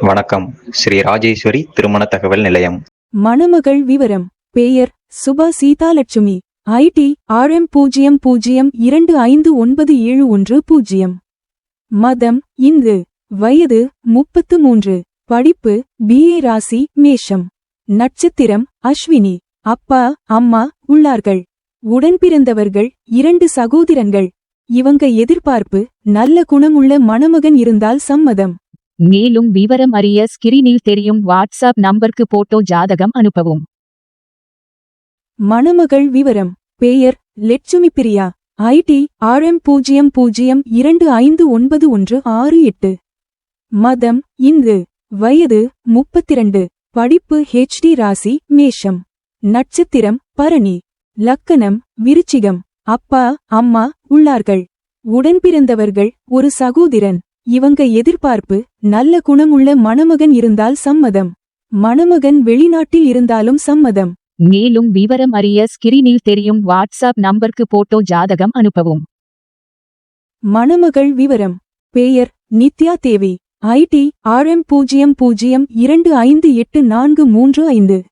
வணக்கம். ஸ்ரீ ராஜேஸ்வரி திருமண தகவல் நிலையம். மணமகள் விவரம். பெயர் சுபா சீதாலட்சுமி. ஐடி ஆர்எம் பூஜ்ஜியம் பூஜ்ஜியம் இரண்டு ஐந்து ஒன்பது ஏழு ஒன்று பூஜ்ஜியம். மதம் இந்து. வயது முப்பத்து மூன்று. படிப்பு பிஏ ராசி மேஷம். நட்சத்திரம் அஸ்வினி. அப்பா அம்மா உள்ளார்கள். உடன்பிறந்தவர்கள் இரண்டு சகோதரங்கள் இவங்க எதிர்பார்ப்பு நல்ல குணமுள்ள மணமகன் இருந்தால் சம்மதம். மேலும் விவரம் அறிய ஸ்கிரீனில் தெரியும் வாட்ஸ்அப் நம்பருக்கு போட்டோ ஜாதகம் அனுப்பவும். மணமகள் விவரம் பெயர் லட்சுமி பிரியா ஐடி ஆர்எம் பூஜ்ஜியம் பூஜ்ஜியம் இரண்டு ஐந்து ஒன்பது ஒன்று ஆறு எட்டு. மதம் இந்து வயது முப்பத்திரண்டு படிப்பு ஹெச்டி ராசி மேஷம். நட்சத்திரம் பரணி. லக்கணம் விருச்சிகம். அப்பா அம்மா உள்ளார்கள். உடன்பிறந்தவர்கள் ஒரு சகோதரன். இவங்க எதிர்பார்ப்பு நல்ல குணமுள்ள மணமகன் இருந்தால் சம்மதம். மணமகன் வெளிநாட்டில் இருந்தாலும் சம்மதம். மேலும் விவரம் அறிய ஸ்கிரீனில் தெரியும் வாட்ஸ்அப் நம்பருக்கு போட்டோ ஜாதகம் அனுப்பவும். மணமகள் விவரம். பெயர் நித்யா தேவி. ஐடி ஆர்எம் பூஜ்ஜியம் பூஜ்ஜியம் இரண்டு ஐந்து எட்டு நான்கு மூன்று ஐந்து.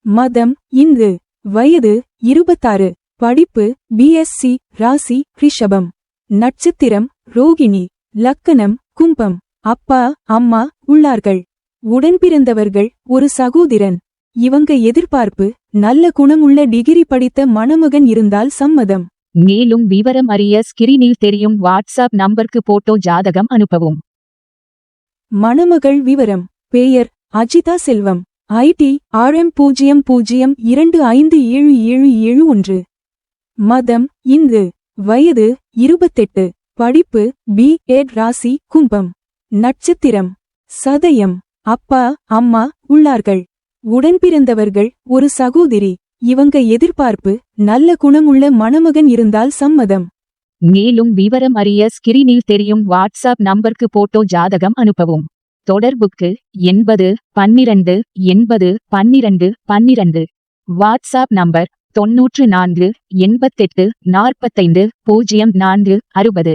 மதம் இந்து. வயது இருபத்தாறு. படிப்பு பிஎஸ்சி ராசி ரிஷபம். நட்சத்திரம் ரோகிணி. லக்கணம் கும்பம் அப்பா அம்மா உள்ளார்கள். உடன்பிறந்தவர்கள் ஒரு சகோதரன். இவங்க எதிர்பார்ப்பு நல்ல குணமுள்ள டிகிரி படித்த மணமகன் இருந்தால் சம்மதம். மேலும் விவரம் அறிய ஸ்கிரீனில் தெரியும் வாட்ஸ்அப் நம்பருக்கு போட்டோ ஜாதகம் அனுப்பவும். மணமகள் விவரம் பெயர் அஜிதா செல்வம். ஐடி ஆர்எம் பூஜ்ஜியம் பூஜ்ஜியம் இரண்டு ஐந்து ஏழு ஏழு ஏழு ஒன்று. மதம் இந்து. வயது இருபத்தெட்டு. படிப்பு பி ஏட் ராசி கும்பம். நட்சத்திரம். சதயம். அப்பா அம்மா உள்ளார்கள். உடன்பிறந்தவர்கள் ஒரு சகோதரி. இவங்க எதிர்பார்ப்பு நல்ல குணமுள்ள மணமகன் இருந்தால் சம்மதம். மேலும் விவரம் அறிய ஸ்கிரீனில் தெரியும் வாட்ஸ்அப் நம்பருக்கு போட்டோ ஜாதகம் அனுப்பவும். தொடர்புக்கு எண்பது பன்னிரண்டு எண்பது பன்னிரண்டு பன்னிரண்டு. வாட்ஸ்அப் நம்பர் தொன்னூற்று நான்கு எண்பத்தெட்டு நாற்பத்தைந்து பூஜ்ஜியம் நான்கு அறுபது.